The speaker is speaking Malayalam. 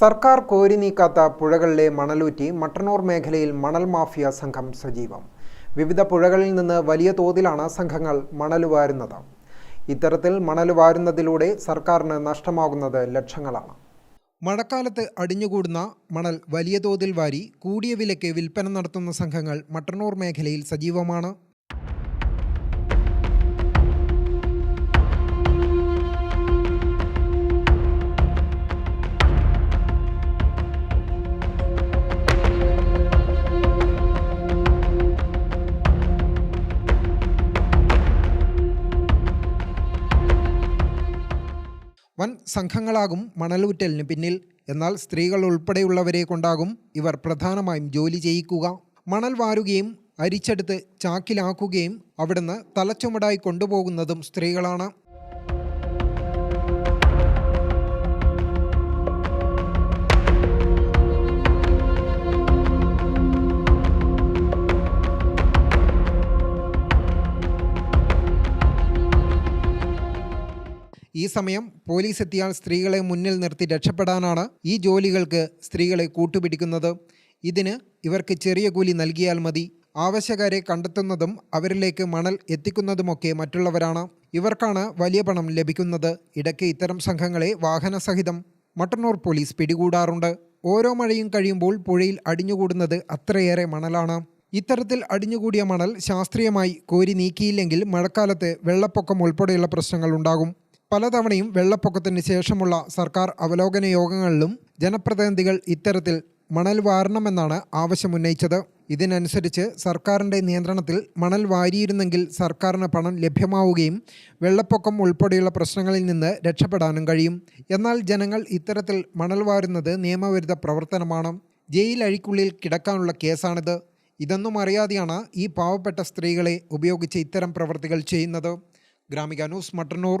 സർക്കാർ കോരി നീക്കാത്ത പുഴകളിലെ മണലൂറ്റി മട്ടന്നൂർ മേഖലയിൽ മണൽ മാഫിയ സംഘം സജീവം. വിവിധ പുഴകളിൽ നിന്ന് വലിയ തോതിലാണ് സംഘങ്ങൾ മണൽ വാരുന്നത്. ഇത്തരത്തിൽ മണൽ വാരുന്നതിലൂടെ സർക്കാരിന് നഷ്ടമാകുന്നത് ലക്ഷങ്ങളാണ്. മഴക്കാലത്ത് അടിഞ്ഞുകൂടുന്ന മണൽ വലിയ തോതിൽ വാരി കൂടിയ വിലയ്ക്ക് വിൽപ്പന നടത്തുന്ന സംഘങ്ങൾ മട്ടന്നൂർ മേഖലയിൽ സജീവമാണ്. വൻ സംഘങ്ങളാകും മണലൂറ്റലിന് പിന്നിൽ. എന്നാൽ സ്ത്രീകൾ ഉൾപ്പെടെയുള്ളവരെ കൊണ്ടാകും ഇവർ പ്രധാനമായും ജോലി ചെയ്യിക്കുക. മണൽ വാരുകയും അരിച്ചെടുത്ത് ചാക്കിലാക്കുകയും അവിടുന്ന് തലച്ചുമടായി കൊണ്ടുപോകുന്നതും സ്ത്രീകളാണ്. ഈ സമയം പോലീസ് എത്തിയാൽ സ്ത്രീകളെ മുന്നിൽ നിർത്തി രക്ഷപ്പെടാനാണ് ഈ ജോലികൾക്ക് സ്ത്രീകളെ കൂട്ടുപിടിക്കുന്നത്. ഇതിന് ഇവർക്ക് ചെറിയ കൂലി നൽകിയാൽ മതി. ആവശ്യക്കാരെ കണ്ടെത്തുന്നതും അവരിലേക്ക് മണൽ എത്തിക്കുന്നതുമൊക്കെ മറ്റുള്ളവരാണ്. ഇവർക്കാണ് വലിയ പണം ലഭിക്കുന്നത്. ഇടയ്ക്ക് ഇത്തരം സംഘങ്ങളെ വാഹനസഹിതം മട്ടന്നൂർ പോലീസ് പിടികൂടാറുണ്ട്. ഓരോ മഴയും കഴിയുമ്പോൾ പുഴയിൽ അടിഞ്ഞുകൂടുന്നത് അത്രയേറെ മണലാണ്. ഇത്തരത്തിൽ അടിഞ്ഞുകൂടിയ മണൽ ശാസ്ത്രീയമായി കോരി നീക്കിയില്ലെങ്കിൽ മഴക്കാലത്ത് വെള്ളപ്പൊക്കം ഉൾപ്പെടെയുള്ള പ്രശ്നങ്ങൾ ഉണ്ടാകും. പലതവണയും വെള്ളപ്പൊക്കത്തിന് ശേഷമുള്ള സർക്കാർ അവലോകന യോഗങ്ങളിലും ജനപ്രതിനിധികൾ ഇത്തരത്തിൽ മണൽ വാരണമെന്നാണ് ആവശ്യമുന്നയിച്ചത്. ഇതിനനുസരിച്ച് സർക്കാരിന്റെ നിയന്ത്രണത്തിൽ മണൽ വാരിയിരുന്നെങ്കിൽ സർക്കാരിന് പണം ലഭ്യമാവുകയും വെള്ളപ്പൊക്കം ഉൾപ്പെടെയുള്ള പ്രശ്നങ്ങളിൽ നിന്ന് രക്ഷപ്പെടാനും കഴിയും. എന്നാൽ ജനങ്ങൾ ഇത്തരത്തിൽ മണൽ വാരുന്നത് നിയമവിരുദ്ധ പ്രവർത്തനമാണ്. ജയിൽ അഴിക്കുള്ളിൽ കിടക്കാനുള്ള കേസാണിത്. ഇതൊന്നും അറിയാതെയാണ് ഈ പാവപ്പെട്ട സ്ത്രീകളെ ഉപയോഗിച്ച് ഇത്തരം പ്രവൃത്തികൾ ചെയ്യുന്നത്. Gramika news Mattannur.